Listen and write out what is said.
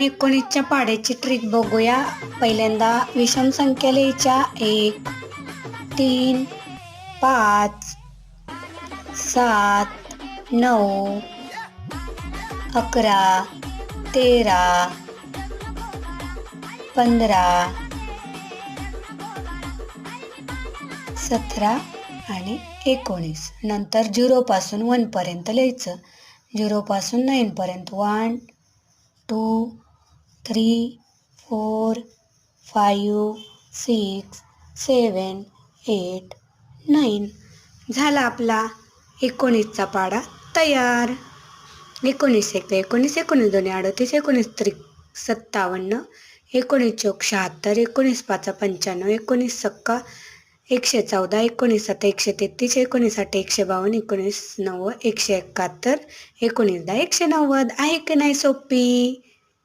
एकोणीसच्या पाड्याची ट्रिक बघूया. पहिल्यांदा विषम संख्या लिहायच्या एक तीन पाच सात नऊ अकरा तेरा पंधरा सतरा आणि एकोणीस. नंतर झिरोपासून वनपर्यंत लिहायचं. झिरोपासून नाईनपर्यंत one two three four five six seven eight nine झाला आपला एकोणीसचा पाडा तयार. एकोणीस एक एकोणीस एकोणीस दोन्ही अडतीस एकोणीस त्रि सत्तावन्न एकोणीस चौक शहात्तर एकोणीस पाच पंच्याण्णव एकोणीस सक्का एकशे चौदा एकोणीस सात एकशे तेहतीस एकोणीस आठ एकशे बावन्न एकोणीस नव्वद एकशे एकाहत्तर एकोणीस दहा एकशे नव्वद. आहे की नाही सोपी?